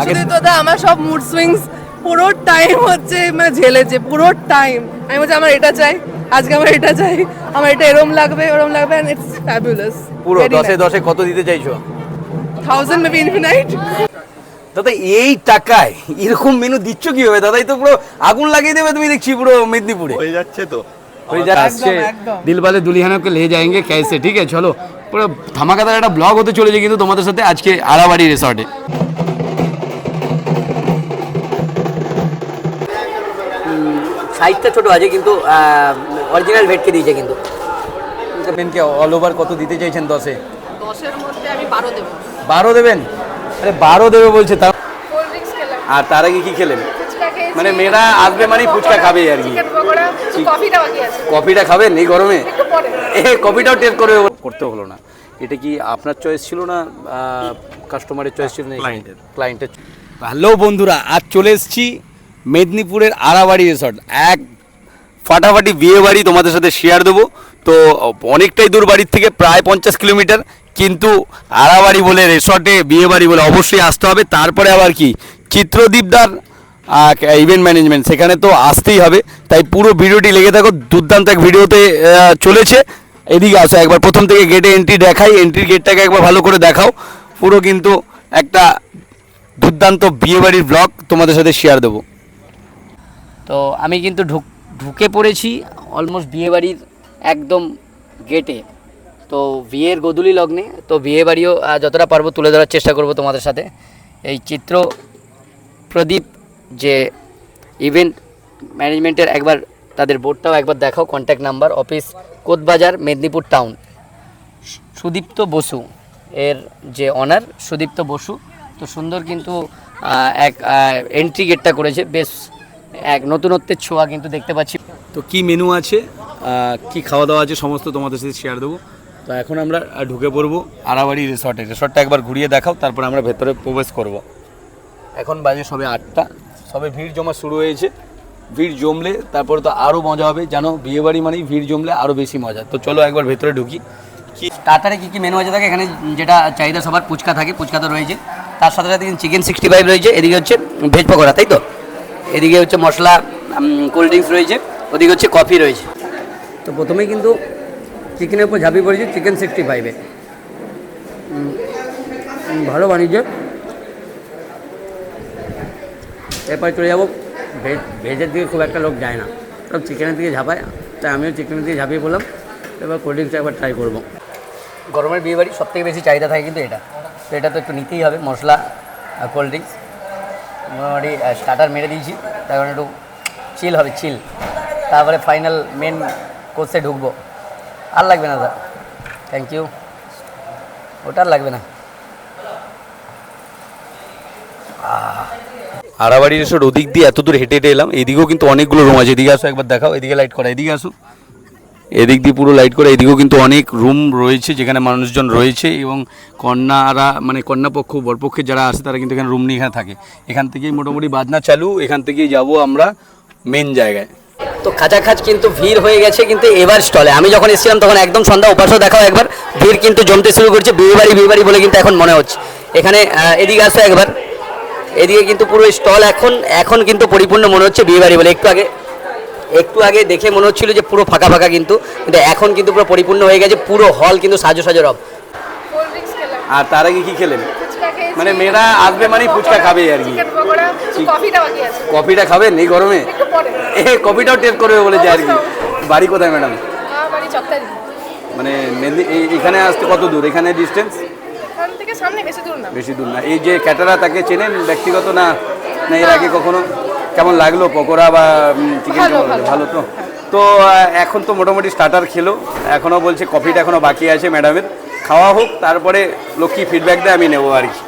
আগে তো দাদা আমার সব মুড সুইংস পুরো টাইম হচ্ছে মানে ঝেলেছে পুরো টাইম আমি বলছি আমার এটা চাই আজকে আমার এটা চাই আমার এটা এরম লাগবে এরম লাগবে এন্ড ইটস ফ্যাবুলাস পুরো দশে দশে কত দিতে চাইছো? থাউজেন্ড মেবি ইনফিনাইট দাদা এই টাকায় এরকম মেনু দিচ্ছ কি হবে দাদাই তো পুরো আগুন লাগিয়ে দেবে তুমি দেখছি পুরো মেদিনীপুরে। হয়ে যাচ্ছে তো। হয়ে যাচ্ছে। দিলবালে দুলিহানাকে লে যাएंगे कैसे ঠিক আছে? চলো পুরো ধামাকাদার একটা ব্লগ হতে চলেছে কিন্তু তোমাদের সাথে আজকে আড়াবাড়ি রিসর্টে সাইজটা ছোট আছে কিন্তু অরিজিনাল ভেটকে দিয়েছে কিন্তু। পেনকে অল ওভার কত দিতে চাইছেন দশে? দশের মধ্যে আমি বারো দেবো। বারো দেবেন? আরে বারো দেবে বলছে তা আর তার আগে কি খেলেন? মানে মেয়েরা আসবে মানেই ফুচকা খাবে আর কি। কফিটা খাবেন এই গরমে? এ কফিটাও টেস্ট করে করতে হলো না। এটা কি আপনার চয়েস ছিল না কাস্টমারের চয়েস ছিল না? Client-এর। ক্লায়েন্টের হ্যালো বন্ধুরা আজ চলে এসেছি মেদিনীপুরের আড়াবাড়ি রিসর্ট এক ফাটাফাটি বিয়ে বাড়ি তোমাদের সাথে শেয়ার দেবো। তো অনেকটাই দূর বাড়ির থেকে প্রায় পঞ্চাশ কিলোমিটার, কিন্তু আড়াবাড়ি বলে রিসর্টে বিয়ে বাড়ি বলে অবশ্যই আসতে হবে। তারপরে আবার কি? চিত্রদীপদার ইভেন্ট ম্যানেজমেন্ট সেখানে তো আসতেই হবে। তাই পুরো ভিডিওটি লেগে থাকো। দুর্দান্ত এক ভিডিওতে চলেছে। এদিকে আসো, একবার প্রথম থেকে গেটে এন্ট্রি দেখাই। এন্ট্রির গেটটাকে একবার ভালো করে দেখাও। পুরো কিন্তু একটা দুর্দান্ত বিয়েবাড়ির ব্লগ তোমাদের সাথে শেয়ার দেবো। তো আমি কিন্তু ঢুক, ঢুকে পড়েছি অলমোস্ট বিয়েবাড়ির একদম গেটে তো বিয়ের গোধূলি লগ্নে, তো বিয়ে বাড়িও যতটা পারব তুলে ধরার চেষ্টা করব তোমাদের সাথে। এই চিত্র প্রদীপ যে ইভেন্ট ম্যানেজমেন্টের একবার তাদের বোর্ডটাও একবার দেখাও contact number office Kotbazar, Medinipur town Sudipta Basu, এর যে অনার সুদীপ্ত বসু। তো সুন্দর কিন্তু এক এন্ট্রি গেটটা করেছে। বেশ এক নতুনত্বের ছোঁয়া কিন্তু দেখতে পাচ্ছি। তো কি মেনু আছে? কি খাওয়া দাওয়া আছে? সমস্ত তোমাদের সাথে শেয়ার দেবো। তো এখন আমরা ঢুকে পড়ব আরাবাড়ি রিসর্টে রিসর্টটা একবার ঘুরিয়ে দেখাও, তারপর আমরা ভেতরে প্রবেশ করব। এখন বাজে সবে আটটা। সবে ভিড় জমা শুরু হয়েছে। ভিড় জমলে তারপরে তো আরও মজা হবে। জানো, বিয়েবাড়ি মানেই ভিড় জমলে আরও বেশি মজা। তো চলো একবার ভেতরে ঢুকি। কি স্টার্টারে কী কী মেনু আছে থাকে এখানে যেটা চাহিদা সবার, ফুচকা থাকে, ফুচকা তো রয়েছে। তার সাথে সাথে চিকেন সিক্সটি ফাইভ রয়েছে। এদিকে হচ্ছে ভেজ পকোড়া, তাই তো? এদিকে হচ্ছে মশলা কোল্ড ড্রিঙ্কস রয়েছে, ওদিকে হচ্ছে কফি রয়েছে। তো প্রথমেই কিন্তু চিকেনের উপর ঝাঁপিয়ে পড়েছে, চিকেন সিক্সটি ফাইভে ভালো বাণিজ্য। এরপরে চলে যাব, ভেজ, ভেজের দিকে খুব একটা লোক যায় না। সব চিকেনের দিকে ঝাঁপায়, তাই আমিও চিকেনের দিকে ঝাঁপিয়ে পড়লাম। এবার কোল্ড ড্রিঙ্কসটা একবার ট্রাই করব। গরমের বিয়ে বাড়ি সব থেকে বেশি চাহিদা থাকে কিন্তু এটা। তো এটা তো একটু নিতেই হবে, মশলা আর কোল্ড ড্রিঙ্কস মোটামুটি স্টার্টার মেরে দিয়েছি। তার কারণে একটু চিল হবে চিল তারপরে ফাইনাল মেন কোর্সে ঢুকবো। আর লাগবে না, দাদা। থ্যাংক ইউ ওটা আর লাগবে না। আড়াবাড়ি রিসোর্ট ওদিক দিয়ে এত দূর হেঁটে হেঁটে এলাম। এদিকেও কিন্তু অনেকগুলো রুম আছে। এদিকে আসো, একবার দেখাও। এদিকে লাইট করা। এদিকে আসো। এদিক দিয়ে পুরো লাইট করে, এদিকেও কিন্তু অনেক রুম রয়েছে যেখানে মানুষজন রয়েছে এবং কন্যারা মানে কন্যাপক্ষ বরপক্ষে যারা আসে তারা কিন্তু এখানে রুম নিয়ে এখানে থাকে। এখান থেকেই মোটামুটি বাজনা চালু, এখান থেকেই যাব আমরা মেন জায়গায়। তো খাঁচাখাচ কিন্তু ভিড় হয়ে গেছে কিন্তু এবার স্টলে আমি যখন এসেছিলাম তখন একদম সন্ধ্যা, উপাসও দেখাও একবার। ভিড় কিন্তু জমতে শুরু করছে বিয়ে বাড়ি বিয়ে বাড়ি বলে কিন্তু এখন মনে হচ্ছে। এখানে এদিকে আসো একবার। এদিকে কিন্তু পুরো স্টল এখন এখন কিন্তু পরিপূর্ণ মনে হচ্ছে বিয়ে বাড়ি বলে। একটু আগে একটু আগে দেখে মনে হচ্ছিল যে পুরো ফাঁকা ফাঁকা কিন্তু কিন্তু এখন কিন্তু পুরো পরিপূর্ণ হয়ে গেছে পুরো হল কিন্তু সাজো সাজো রব। আর তার আগে কি খেলেন? মানে মেয়েরা আসবে মানেই ফুচকা খাবে আর কি। কফিটা বাকি আছে। কফিটা খাবেন এই গরমে? এ কফিটাও টেস্ট করবে বলেছে আর কি। বাড়ি কোথায় ম্যাডাম মানে এই- এখানে আসতে কত দূর? এখানে ডিস্টেন্স এখান থেকে সামনে বেশি দূর না। বেশি দূর না। এই যে ক্যাটারা তাকে চেনেন ব্যক্তিগত না না এর আগে কখনো? কেমন লাগল? পকোড়া বা চিকেন ভালো, তো তো এখন তো মোটামুটি স্টার্টার খেলো। এখনও বলছে কফিটা এখনও বাকি আছে ম্যাডামের খাওয়া হোক তারপরে লোক কি ফিডব্যাক দেয় আমি নেব আর কি।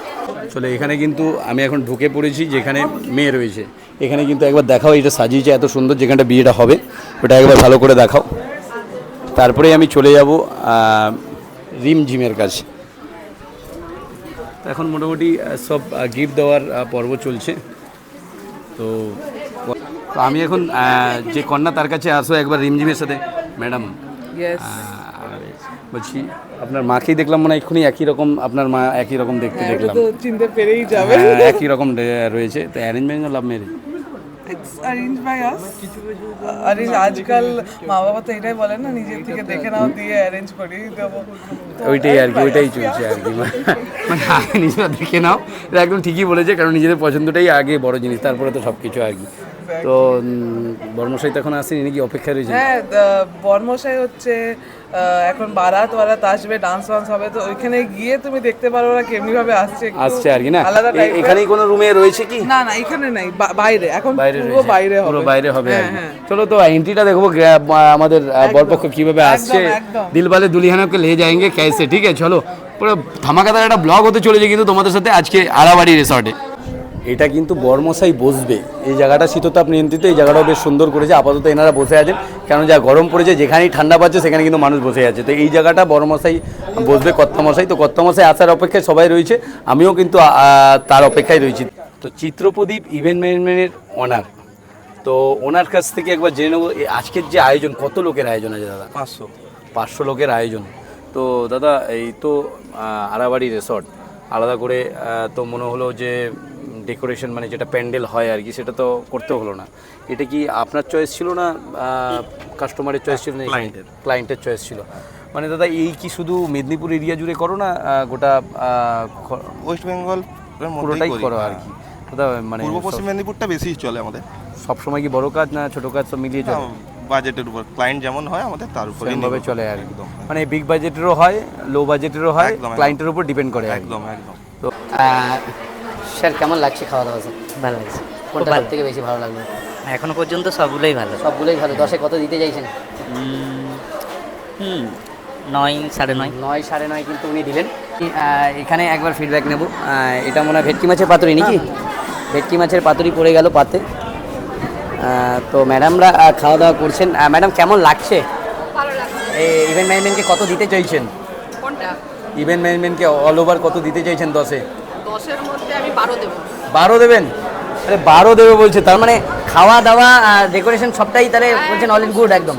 চলে এখানে কিন্তু আমি এখন ঢুকে পড়েছি যেখানে মেয়ে রয়েছে। এখানে কিন্তু একবার দেখাও এটা সাজিয়েছে এত সুন্দর যেখানটা বিয়েটা হবে ওটা একবার ভালো করে দেখাও। তারপরে আমি চলে যাব রিম জিমের কাছে। তো এখন মোটামুটি সব গিফট দেওয়ার পর্ব চলছে। তো তো আমি এখন যে কন্যা তার কাছে আসো একবার রিমঝিমের সাথে। ম্যাডাম বলছি আপনার মাকেই দেখলাম মনে হয় এক্ষুনি একই রকম আপনার মা একই রকম দেখতে হ্যাঁ, দেখলাম। চিনতে পেরেই যাবে হ্যাঁ, একই রকম রয়েছে। তো arrangement love marriage it's arrange by us আরে আজকাল মা বাবা তো এটাই বলেন না নিজের থেকে দেখে নাও দিয়ে অ্যারেঞ্জ করে দেবো। ওইটাই আর কি ওইটাই চলছে. আর কি। মানে আগে নিজেরা দেখে নাও। এটা একদম ঠিকই বলেছে কারণ নিজেদের পছন্দটাই আগে বড় জিনিস তারপরে তো সব কিছু আর কি। তো বর্মশাই তো এখন নাকি? অপেক্ষা রয়েছে হ্যাঁ বর্মশাই হচ্ছে এখন বারাত বারাত আসবে ডান্স ফান্স হবে তো ওইখানে গিয়ে তুমি দেখতে পারো ওরা কেমনি ভাবে আসছে আসছে আর কি না? রুমে রয়েছে কি? না না এখানে নাই বাইরে। এখন পুরো বাইরে হবে। পুরো বাইরে হবে চলো তো এন্ট্রিটা দেখব আমাদের বরপক্ষ কীভাবে আসছে। দিলবালে দুলিহানাকে লে যাएंगे कैसे ঠিক আছে? চলো পুরো ধামাকাদার একটা ব্লগ হতে চলেছে কিন্তু তোমাদের সাথে আজকে আড়াবাড়ি রিসর্টে এটা কিন্তু বর্মশাই বসবে। এই জায়গাটা শীততাপ নিয়ন্ত্রিত এই জায়গাটাও বেশ সুন্দর করেছে। আপাতত এনারা বসে আছেন। কারণ যা গরম পড়েছে যেখানেই ঠান্ডা পাচ্ছে সেখানে কিন্তু মানুষ বসে আছে। তো এই জায়গাটা বর্মশাই বসবে কর্তামশাই। তো কর্তামশাই আসার অপেক্ষায় সবাই রয়েছে। আমিও কিন্তু তার অপেক্ষায় রয়েছি। তো চিত্রপ্রদীপ ইভেন্ট ম্যানেজমেন্টের অনার তো ওনার কাছ থেকে একবার জেনে নেব আজকের যে আয়োজন কত লোকের আয়োজন আছে দাদা? পাঁচশো। পাঁচশো লোকের আয়োজন। তো দাদা এই তো আহ, আড়াবাড়ি রিসর্ট। আলাদা করে তো মনে হলো যে ডেকোরেশন মানে যেটা প্যান্ডেল হয় আর কি সেটা তো করতে হলো না। এটা কি আপনার চয়েস ছিল না কাস্টমারের চয়েস ছিল না? ক্লায়েন্টের চয়েস ছিল। মানে দাদা এই কি শুধু মেদিনীপুর এরিয়া জুড়ে করো না গোটা ওয়েস্ট বেঙ্গল পুরোটাই করো আর কি। দাদা মানে পূর্ব পশ্চিম মেদিনীপুরটা বেশি চলে আমাদের। সব সময় কি বড় কাজ না ছোট কাজ সব মিলিয়ে চলে? বাজেটের উপর। ক্লায়েন্ট যেমন হয় আমাদের তার উপরে সেরকমভাবে চলে আর একদম মানে বিগ বাজেটেরও হয় লো বাজেটেরও হয়। ক্লায়েন্টের উপর ডিপেন্ড করে একদম একদম। তো স্যার কেমন লাগছে খাওয়া দাওয়া স্যার? ভালো লাগছে। কোনটা সব থেকে বেশি ভালো লাগল? এখনও পর্যন্ত সবগুলোই ভালো। সবগুলোই ভালো। দশে কত দিতে চাইছেন? হুম নয় সাড়ে নয়। নয় সাড়ে নয় কিন্তু উনি দিলেন। এখানে একবার ফিডব্যাক নেব। এটা মনে হয় ভেটকি মাছের পাতুরি নাকি? ভেটকি মাছের পাতুরি পড়ে গেল পাতে। তো ম্যাডামরা খাওয়া দাওয়া করছেন। ম্যাডাম কেমন লাগছে? এই ইভেন্ট ম্যানেজমেন্টকে কত দিতে চাইছেন? কোনটা? ইভেন্ট ম্যানেজমেন্টকে অল ওভার কত দিতে চাইছেন দশে? দশের মধ্যে আমি বারো দেবো। বারো দেবেন? আরে বারো দেবে বলছে তার মানে খাওয়া দাওয়া ডেকোরেশন সবটাই তাহলে বলছেন অল ইন গুড একদম।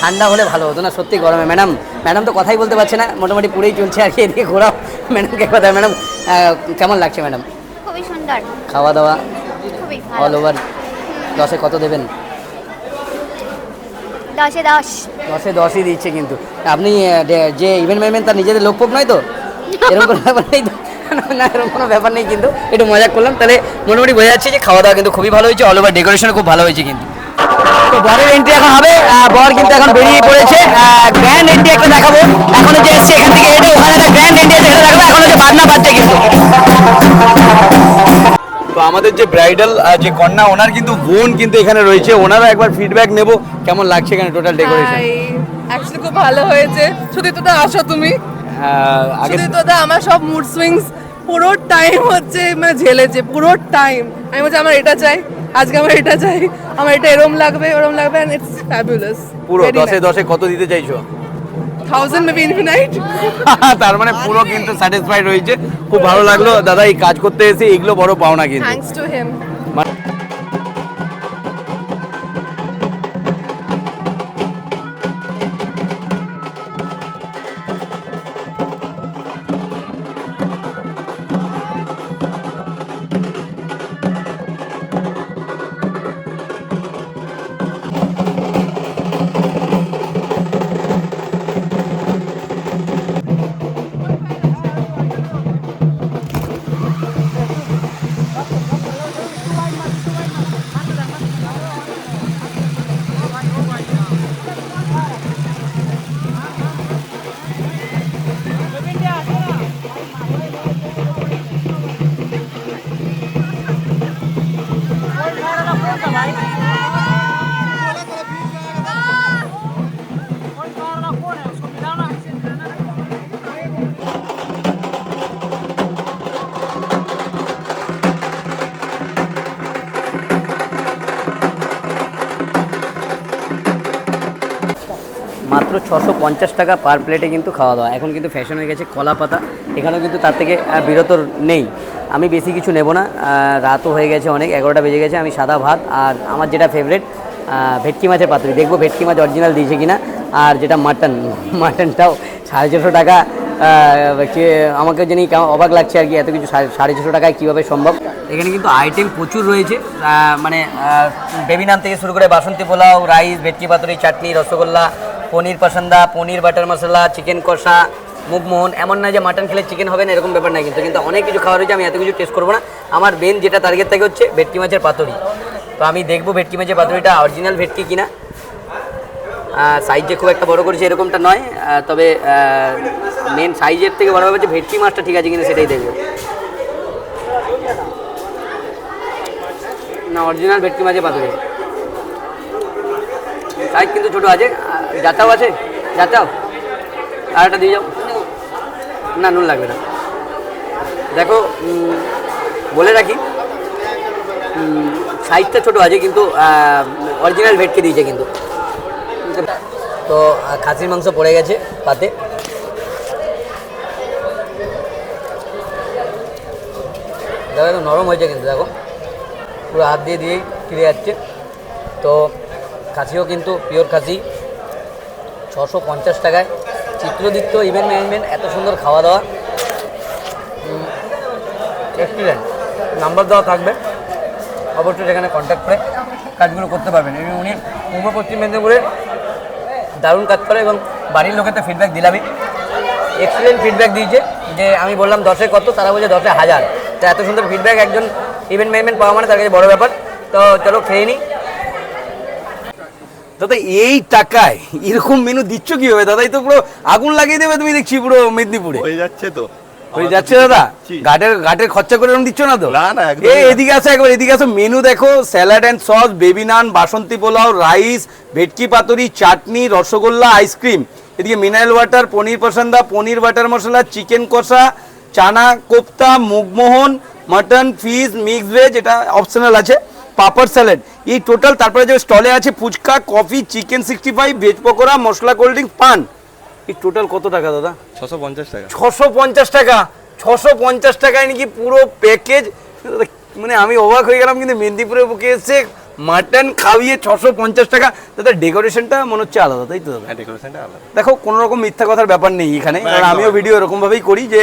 ঠান্ডা হলে ভালো হতো। না সত্যি গরমে। ম্যাডাম ম্যাডাম তো কথাই বলতে পারছে না মোটামুটি পুরেই চলছে আর কি এদিকে ঘোরাও। ম্যাডামকে কথা ম্যাডাম কেমন লাগছে ম্যাডাম? খুবই সুন্দর। খাওয়া দাওয়া অল ওভার দশে কত দেবেন? দশে দশ। দশে দশই দিচ্ছে কিন্তু। আপনি যে- যে ইভেন্ট ম্যানেজমেন্ট তার নিজেদের লোকপোক নয় তো? এরকম কোনো ব্যাপার নেই তো। না এরকম কোনো ব্যাপার নেই কিন্তু। একটু মজা করলাম। তাহলে মোটামুটি বোঝা যাচ্ছে যে খাওয়া দাওয়া কিন্তু খুবই ভালো হয়েছে। অল ওভার ডেকোরেশনও খুব ভালো হয়েছে কিন্তু। তো বরের এন্ট্রি এখন হবে। বর কিন্তু এখন বেরিয়ে পড়েছে। গ্র্যান্ড এন্ট্রি একটা দেখাবো। এখন যে এসছে এখান থেকে। এটা ওখানে একটা গ্র্যান্ড এন্ট্রি আছে এটা দেখাবো। এখন যে বাজনা বাজছে কিন্তু। তো আমাদের যে ব্রাইডাল যে কন্যা ওনার কিন্তু বোন কিন্তু এখানে রয়েছে। ওনারও একবার ফিডব্যাক নেব। কেমন লাগছে এখানে টোটাল ডেকোরেশন অ্যাকচুয়ালি খুব ভালো হয়েছে। শুধু তো আসো তুমি। আগে শুধু তো আমার সব মুড সুইংস পুরো টাইম হচ্ছে মানে ঝেলেছে পুরো টাইম আমি বলছি আমার এটা চাই আজকে আমার এটা চাই আমার এটা এরম লাগবে ওরম লাগবে এন্ড ইটস ফ্যাবুলাস পুরো দশে দশে কত দিতে চাইছো? থাউজেন্ড মেবি ইনফিনাইট তার মানে পুরো কিন্তু স্যাটিসফাইড রয়েছে। খুব ভালো লাগল। দাদা এই কাজ করতে এসে এগুলো বড় পাওনা কিন্তু। থ্যাঙ্কস টু হিম মাত্র ছশো পঞ্চাশ টাকা পার প্লেটে কিন্তু খাওয়া দাওয়া। এখন কিন্তু ফ্যাশন হয়ে গেছে কলা পাতা। এখানেও কিন্তু তার থেকে বিরত নেই। আমি বেশি কিছু নেব না। রাতও হয়ে গেছে অনেক, এগারোটা বেজে গেছে, আমি সাদা ভাত আর আমার যেটা ফেভারেট ভেটকি মাছের পাতুরি। দেখব ভেটকি মাছ অরিজিনাল দিয়েছে কিনা। আর যেটা মাটন মাটনটাও সাড়ে ছশো টাকা কে- আমাকে জানি অবাক লাগছে আর কি, এত কিছু সাড়ে- ছশো টাকায় কীভাবে সম্ভব। এখানে কিন্তু আইটেম প্রচুর রয়েছে। মানে বেবি নান থেকে শুরু করে Basanti pulao rice bhetki paturi, chutney, rasgulla paneer pasanda, paneer, butter masala chicken kosha mugmohan এমন না যে মাটন খেলে চিকেন হবে না, এরকম ব্যাপার নাই কিন্তু কিন্তু অনেক কিছু খাওয়া রয়েছে আমি এত কিছু টেস্ট করব না। আমার মেন যেটা টার্গেট থাকে হচ্ছে ভেটকি মাছের পাতুরি। তো আমি দেখব ভেটকি মাছের পাতুরিটা অরিজিনাল ভেটকি কিনা। সাইজ যে খুব একটা বড় করেছে এরকমটা নয়। তবে মেন সাইজের থেকে বড় হচ্ছে ভেটকি মাছটা ঠিক আছে কিনা সেটাই দেখব। না অরিজিনাল ভেটকি মাছের পাতুরি। সাইজ কিন্তু ছোটো আছে। যাচাও আছে? যাচাও আর একটা দিয়ে যাও। না, নুন লাগবে না। দেখো বলে রাখি সাইজটা ছোটো আছে, কিন্তু অরিজিনাল ভেটকি দিয়েছে কিন্তু। তো খাসির মাংস পড়ে গেছে পাতে। দেখো নরম হয়েছে কিন্তু, দেখো। পুরো হাত দিয়ে দিয়েই ফিরে যাচ্ছে। তো, খাসিও কিন্তু পিওর খাসি। ছশো পঞ্চাশ টাকায়। চিত্রদিত্য ইভেন্ট ম্যানেজমেন্ট এত সুন্দর খাওয়া দাওয়া। রেস্টুরেন্ট নাম্বার দেওয়া থাকবে। অবশ্যই সেখানে কন্ট্যাক্ট করে কাজগুলো করতে পারবেন। এবং উনি পূর্ব পশ্চিম মেদিনীপুরে দারুণ কাজ করে এবং বাড়ির লোকের তো ফিডব্যাক দিলামই। এক্সিলেন্ট ফিডব্যাক দিয়েছে যে আমি বললাম দশে কত, তারা বলছে দশে হাজার। তো এত সুন্দর ফিডব্যাক একজন ইভেন্ট ম্যানেজমেন্ট পাওয়া মানে তার কাছে বড় ব্যাপার। তো চলো খেয়ে নিই দাদা এই টাকায় এরকম মেনু দিচ্ছ কি হবে দাদা এই তো পুরো আগুন লাগিয়ে দেবে তুমি দেখছি পুরো মেদিনীপুরে। হয়ে যাচ্ছে তো। হয়ে যাচ্ছে দাদা? ঘাটের ঘাটের খরচা করে এরকম দিচ্ছ না তো? না, এদিকে আসো একবার এদিকে আসো। মেনু দেখো salad and sauce baby naan Basanti pulao rice bhetki paturi chutney rasgulla ice cream এদিকে mineral water paneer pasanda paneer butter masala chicken kosha chana kofta mugmohan mutton fish mix veg এটা optional আছে। Papad salad এই total তারপরে যে স্টলে আছে fuchka coffee chicken sixty five veg pakora masala cold drink paan. এই total কত টাকা দাদা? ছশো পঞ্চাশ টাকা। ছশো পঞ্চাশ টাকা? ছশো পঞ্চাশ টাকায় নাকি পুরো প্যাকেজ মানে আমি অবাক হয়ে গেলাম কিন্তু মেদিনীপুরে বুকে এসে মাটন খাইয়ে ছশো পঞ্চাশ টাকা দাদা ডেকোরেশনটা মনে হচ্ছে আলাদা তাই তো হ্যাঁ ডেকোরেশনটা আলাদা। দেখো কোনো রকম মিথ্যা কথার ব্যাপার নেই এখানে। কারণ আমিও ভিডিও এরকম ভাবেই করি যে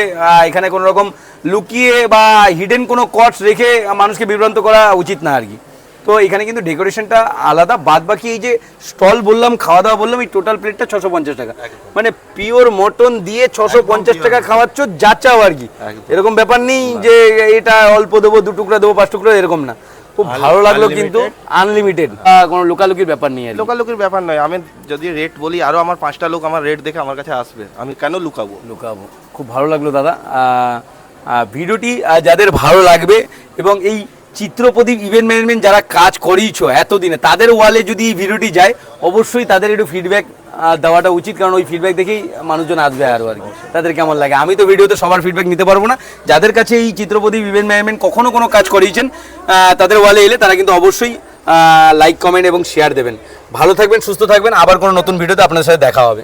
এখানে কোনো রকম লুকিয়ে বা হিডেন কোনো কটস রেখে মানুষকে বিভ্রান্ত করা উচিত না আর কি। তো এখানে কিন্তু ডেকোরেশনটা আলাদা। বাদ বাকি এই যে স্টল বললাম খাওয়া দাওয়া বললাম এই টোটাল প্লেটটা ছশো পঞ্চাশ টাকা। মানে পিওর মটন দিয়ে ছশো পঞ্চাশ টাকা খাওয়াচ্ছ যা চাও আর কি। এরকম ব্যাপার নেই যে এটা অল্প দেবো দু টুকরা দেবো পাঁচ টুকরা এরকম না। খুব ভালো লাগল কিন্তু। আনলিমিটেড কোনো লোকালুকির ব্যাপার নেই লোকালুকির ব্যাপার নয় আমি যদি রেট বলি আরও আমার পাঁচটা লোক আমার রেট দেখে আমার কাছে আসবে আমি কেন লুকাবো? লুকাবো। খুব ভালো লাগল দাদা। ভিডিওটি যাদের ভালো লাগবে এবং এই চিত্রপ্রদীপ ইভেন্ট ম্যানেজমেন্ট যারা কাজ করিয়েছো এতদিনে তাদের ওয়ালে যদি এই ভিডিওটি যায় অবশ্যই তাদের একটু ফিডব্যাক দেওয়াটা উচিত, কারণ ওই ফিডব্যাক দেখেই মানুষজন আসবে আরও আর কি। তাদের কেমন লাগে? আমি তো ভিডিওতে সবার ফিডব্যাক নিতে পারব না। যাদের কাছে এই চিত্রপতি বিবেন ম্যামেন কখনো কোনো কাজ করিয়েছেন তাদের ওয়ালে এলে তারা কিন্তু অবশ্যই লাইক কমেন্ট এবং শেয়ার দেবেন। ভালো থাকবেন, সুস্থ থাকবেন। আবার কোনো নতুন ভিডিওতে আপনার সাথে দেখা হবে।